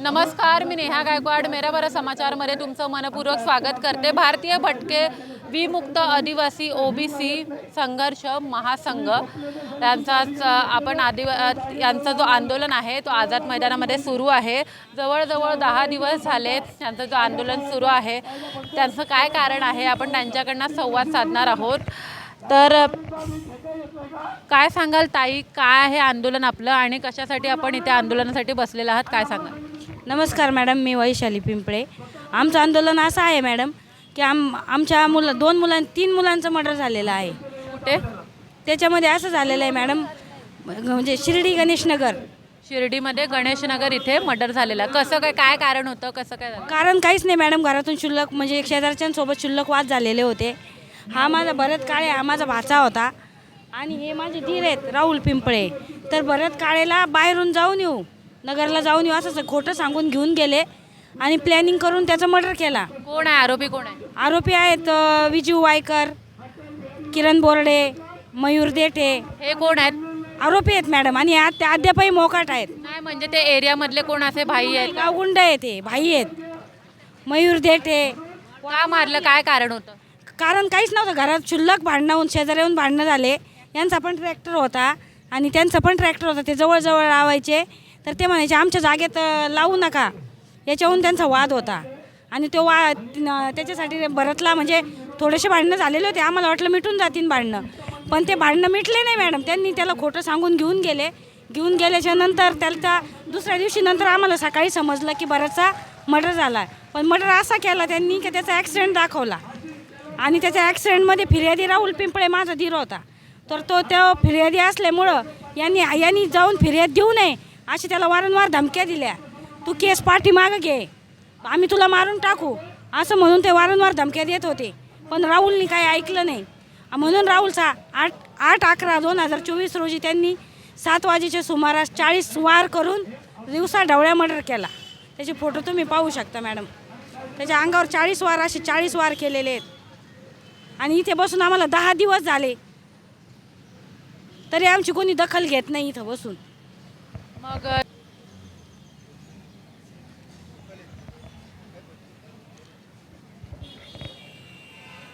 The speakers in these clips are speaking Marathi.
नमस्कार मी नेहा गायकवाड मेरा बरं समाचारमध्ये तुमचं मनपूर्वक स्वागत करते. भारतीय भटके विमुक्त आदिवासी ओबीसी संघर्ष महासंघ यांचाच आपण आदिवा यांचा जो आंदोलन आहे तो आझाद मैदानामध्ये सुरू आहे. जवळजवळ दहा दिवस झाले त्यांचं जो आंदोलन सुरू आहे. त्यांचं काय कारण आहे आपण त्यांच्याकडनं संवाद साधणार आहोत. तर काय सांगाल ताई? काय आहे आंदोलन आपलं आणि कशासाठी आपण इथे आंदोलनासाठी बसलेलं आहात? काय सांगाल? नमस्कार मॅडम मी वैशाली पिंपळे. आमचं आंदोलन असं आहे मॅडम की आम आमच्या मुलं दोन मुलां तीन मुलांचं मर्डर झालेलं आहे. कुठे? त्याच्यामध्ये असं झालेलं आहे मॅडम म्हणजे शिर्डी गणेशनगर. शिर्डीमध्ये गणेशनगर इथे मर्डर झालेला आहे. कसं काय काय कारण होतं? कसं काय कारण काहीच नाही मॅडम घरातून शुल्लक म्हणजे शेजारच्यांसोबत शुल्लक वाद झालेले होते. हा माझा भरत काळे हा माझा भाचा होता. आणि हे माझे धीर आहेत राहुल पिंपळे. तर भरत काळेला बाहेरून जाऊन येऊ नगरला जाऊन येऊ असं खोटं सांगून घेऊन गेले. आणि प्लॅनिंग करून त्याचा मर्डर केला. कोण आहे? आरोपी कोण आहे? आरोपी आहेत अ, विजू वायकर किरण बोर्डे मयूर देठे. हे कोण आहेत? आरोपी आहेत मॅडम आणि ते अद्यापही मोकाट आहेत. नाही म्हणजे ते एरियामधले कोण असे भाई आहेत? गावगुंड आहेत ते भाई आहेत. मयूर देठे. का मारलं? काय कारण होतं? कारण काहीच नव्हतं. घरात क्षुल्लक भांडणं होऊन शेजारी येऊन भांडणं झाले. यांचा पण ट्रॅक्टर होता आणि त्यांचा पण ट्रॅक्टर होता. ते जवळजवळ लावायचे. तर ते म्हणायचे आमच्या जागेत लावू नका. याच्याहून त्यांचा वाद होता. आणि तो वा त्याच्यासाठी भरतला म्हणजे थोडेसे भांडणं झालेले होते. आम्हाला वाटलं मिटून जातील भांडणं. पण ते भांडणं मिटले नाही मॅडम. त्यांनी त्याला खोटं सांगून घेऊन गेले. घेऊन गेल्याच्यानंतर त्याला दुसऱ्या दिवशी नंतर आम्हाला सकाळी समजलं की बराचसा मर्डर झाला. पण मर्डर असा केला त्यांनी की त्याचा ॲक्सिडेंट दाखवला. आणि त्याच्या ॲक्सिडेंटमध्ये फिर्यादी राहुल पिंपळे माझा धीर होता. तर तो त्या फिर्यादी असल्यामुळं यांनी यांनी जाऊन फिर्याद देऊ नये अशी त्याला वारंवार धमक्या दिल्या. तू केस पाठीमागं घे. आम्ही तुला मारून टाकू. असं म्हणून ते वारंवार धमक्या देत होते. पण राहुलनी काही ऐकलं नाही. म्हणून राहुलचा आठ आठ अकरा दोन हजार चोवीस रोजी त्यांनी सात वाजेच्या सुमारास चाळीस वार करून दिवसा ढवळ्या मर्डर केला. त्याचे फोटो तुम्ही पाहू शकता मॅडम. त्याच्या अंगावर चाळीस वार असे चाळीस वार केलेले आहेत. आणि इथे बसून आम्हाला दहा दिवस झाले. तरी आमची कोणी दखल घेत नाही इथं बसून. मग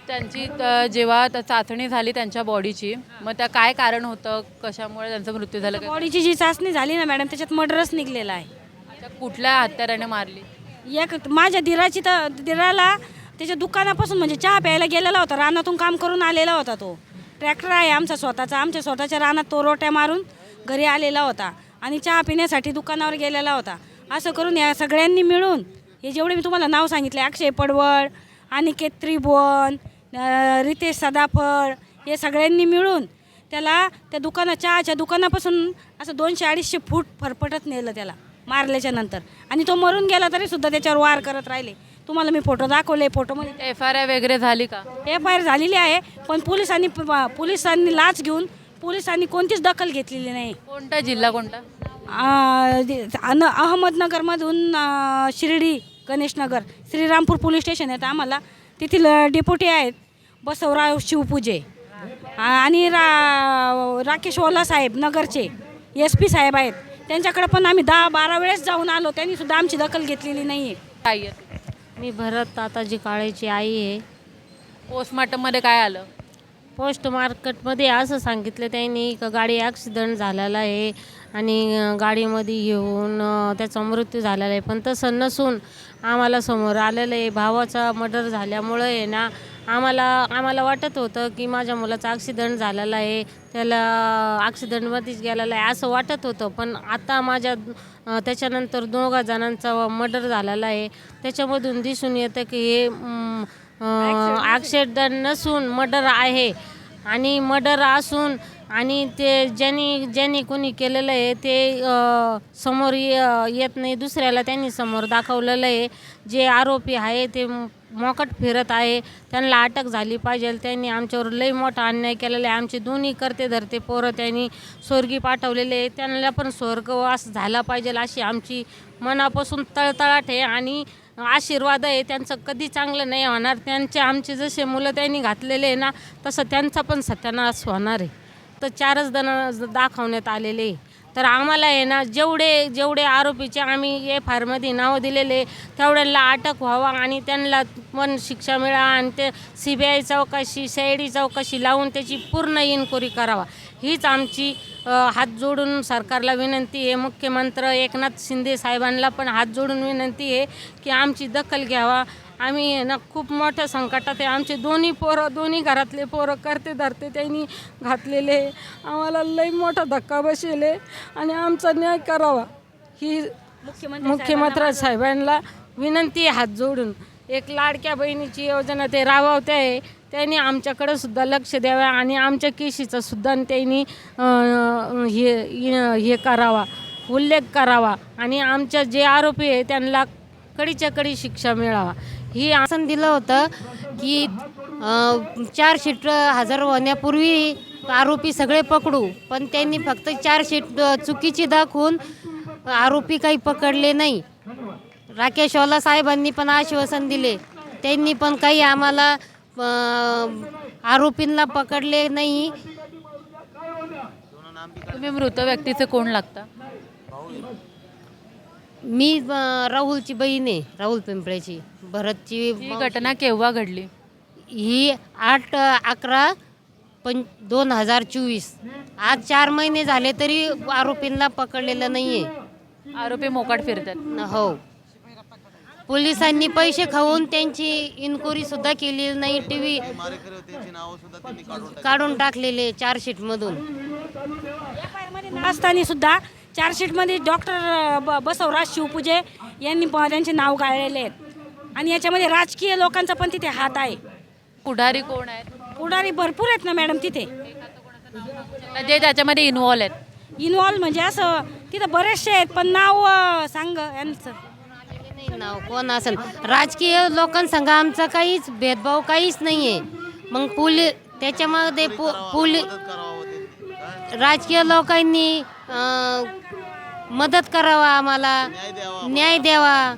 त्यांची जेव्हा त- चाचणी झाली त्यांच्या बॉडीची मग त्या काय कारण होतं? कशामुळे त्यांचा मृत्यू झाला? काय? बॉडीची जी चाचणी झाली ना मॅडम त्याच्यात मर्डरच निघलेला आहे. कुठल्या हत्याराने मारली? एक माझ्या दिराची तर दिराला त्याच्या दुकानापासून म्हणजे चहा प्यायला गेलेला होता रानातून काम करून आलेला होता तो. ट्रॅक्टर आहे आमचा स्वतःचा. आमच्या स्वतःच्या रानात तो रोट्या मारून घरी आलेला होता आणि चहा पिण्यासाठी दुकानावर गेलेला होता. असं करून या सगळ्यांनी मिळून हे जेवढे मी तुम्हाला नाव सांगितले अक्षय पडवळ अनिकेत त्रिभुवन रितेश सदाफळ हे सगळ्यांनी मिळून त्याला त्या दुकाना चहाच्या दुकानापासून असं दोनशे अडीचशे फूट फरफटत नेलं त्याला मारल्याच्या नंतर. आणि तो मरून गेला तरी सुद्धा त्याच्यावर वार करत राहिले. तुम्हाला मी फोटो दाखवले फोटोमध्ये एफ आय आर वगैरे झाली का? एफ आय आर झालेली आहे पण पोलिसांनी पोलिसांनी लाच घेऊन पोलिसांनी कोणतीच दखल घेतलेली नाही. कोणता जिल्हा कोणता? आ, जे- अन अहमदनगरमधून आ, शिर्डी गणेशनगर श्रीरामपूर पोलीस स्टेशन आहेत आम्हाला. तेथील डेप्युटी आहेत बसवराव शिवपूजे. आ, आणि रा राकेश ओला साहेब नगरचे एस पी साहेब आहेत. त्यांच्याकडे पण आम्ही दहा बारा वेळेस जाऊन आलो त्यांनी सुद्धा आमची दखल घेतलेली नाही आहे ताई आहे. मी भरत ताताजी काळेची आई आहे पोस्टमार्टममध्ये काय आलं? पोस्ट मार्केटमध्ये असं सांगितलं त्यांनी का गाडी ॲक्सिडंट झालेला आहे आणि गाडीमध्ये येऊन त्याचा मृत्यू झालेला आहे. पण तसं नसून आम्हाला समोर आलेलं आहे. भावाचा मर्डर झाल्यामुळं आहे ना आम्हाला आम्हाला वाटत होतं की माझ्या मुलाचा ॲक्सिडंट झालेला आहे. त्याला ॲक्सिडंटमध्येच गेलेला आहे असं वाटत होतं. पण आता माझ्या त्याच्यानंतर दोघा जणांचा मर्डर झालेला आहे. त्याच्यामधून दिसून येतं की हे ॲक्सिडेंट नसून मर्डर आहे. आणि मर्डर असून आणि ते ज्यांनी ज्यांनी कोणी केलेलं आहे ते समोर ये- येत नाही. दुसऱ्याला त्यांनी समोर दाखवलेलं आहे. जे आरोपी आहे ते मोकट फिरत आहे. त्यांना अटक झाली पाहिजे. त्यांनी आमच्यावर लई मोठा अन्याय केलेला आहे. आमचे दोन्ही करते धरते पोरं त्यांनी स्वर्गी पाठवलेले आहे. त्यांना पण स्वर्गवास झाला पाहिजे अशी आमची मनापासून तळतळाट आहे. आणि आशीर्वाद आहे त्यांचं कधी चांगलं नाही होणार. त्यांचे आमचे जसे मुलं त्यांनी घातलेले आहे ना तसं त्यांचा पण सत्यानाश होणार आहे. तर चारच जण दाखवण्यात आलेले आहे. तर आम्हाला आहे ना जेवढे जेवढे आरोपीचे आम्ही एफ आरमध्ये नावं दिलेले तेवढ्यांना अटक व्हावा आणि त्यांना पण शिक्षा मिळावा आणि ते सी बी आय चौकशी सी आय डी चौकशी लावून त्याची पूर्ण इन्क्वायरी करावा. हीच आमची हात जोडून सरकारला विनंती आहे. मुख्यमंत्री एकनाथ शिंदे साहेबांना पण हात जोडून विनंती आहे की आमची दखल घ्यावा. आम्ही आहे ना खूप मोठ्या संकटात आहे. आमचे दोन्ही पोरं दोन्ही घरातले पोरं करते धरते त्यांनी घातलेले. आम्हाला लई मोठा धक्का बसेल आणि आमचा न्याय करावा. ही मुख्यमंत्री साहेबांना विनंती आहे हात जोडून. एक लाडक्या बहिणीची योजना ते राबवते आहे. त्यांनी आमच्याकडे सुद्धा लक्ष द्यावं आणि आमच्या केशीचा सुद्धा त्यांनी हे हे करावा उल्लेख करावा आणि आमच्या जे आरोपी आहे त्यांना कडीच्या कडी शिक्षा मिळावा. ही आसन दिलं होतं की चार शीट हजर होण्यापूर्वी आरोपी सगळे पकडू पण त्यांनी फक्त चार शीट चुकीची दाखवून आरोपी काही पकडले नाही. राकेश ओला साहेबांनी पण आश्वासन दिले. त्यांनी पण काही आम्हाला आरोपींना पकडले नाही. तुम्ही मृत व्यक्तीचे कोण लागता? मी राहुलची बहीण आहे राहुल पिंपळेची भरतची ही घटना केव्हा घडली? ही आठ अकरा पं दोन हजार चोवीस. आज चार महिने झाले तरी आरोपींना पकडलेलं नाही आहे आरोपी मोकाट फिरतात. हो. पोलिसांनी पैसे खाऊन त्यांची इन्क्वायरी सुद्धा केली नाही टी व्ही काढून टाकलेले चार्जशीटमधून. मध्ये असताना सुद्धा चार्जशीटमध्ये डॉक्टर ब बसवराज शिवपूजे यांनी त्यांचे नाव गाळलेले आहेत. आणि याच्यामध्ये राजकीय लोकांचा पण तिथे हात आहे. पुढारी कोण आहेत? पुढारी भरपूर आहेत ना मॅडम तिथे. जे त्याच्यामध्ये इन्व्हॉल्व आहेत. इन्व्हॉल्व म्हणजे असं तिथं बरेचसे आहेत पण नाव सांग यांचं. नाही नाव कोण असेल? राजकीय लोकांसंग आमचा काहीच भेदभाव काहीच नाही आहे मग पुल त्याच्यामध्ये पो पोली राजकीय लोकांनी अं, मदत करावा आम्हाला न्याय द्यावा.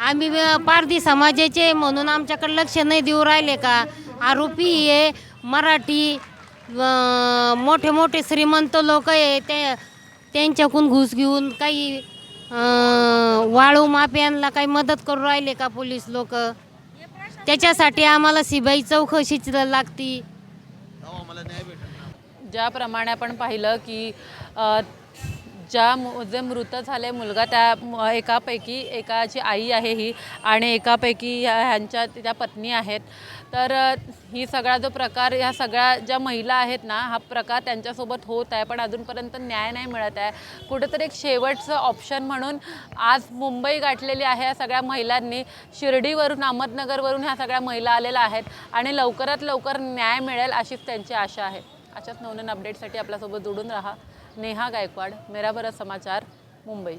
आम्ही अं, पारधी समाजाचे म्हणून आमच्याकडे लक्ष नाही देऊ राहिले का? आरोपी आहे मराठी अं, मोठे मोठे श्रीमंत लोक आहे ते त्यांच्याकडून घुस घेऊन काही वाळू माफियांना काही मदत करू राहिले का पोलीस लोक? त्याच्यासाठी आम्हाला सिबाई चौकशीच लागती. ज्याप्रमाणे आपण पाहिलं की ज्या जे मृत झाले मुलगा त्या एकापैकी एकाची आई आहे ही आणि एकापैकी ह्यांच्या त्या पत्नी आहेत. तर ही सगळा जो प्रकार ह्या सगळ्या ज्या महिला आहेत ना हा प्रकार त्यांच्यासोबत होत आहे पण अजूनपर्यंत न्याय नाही मिळत आहे. कुठेतरी एक शेवटचं ऑप्शन म्हणून आज मुंबई गाठलेली आहे या सगळ्या महिलांनी. शिर्डीवरून अहमदनगरवरून ह्या सगळ्या महिला आलेल्या आहेत आणि लवकरात लवकर न्याय मिळेल अशीच त्यांची आशा आहे. अशाच नवनवीन अपडेटसाठी आपल्यासोबत जोडून राहा. नेहा गायकवाड मेराबरा समाचार मुंबई.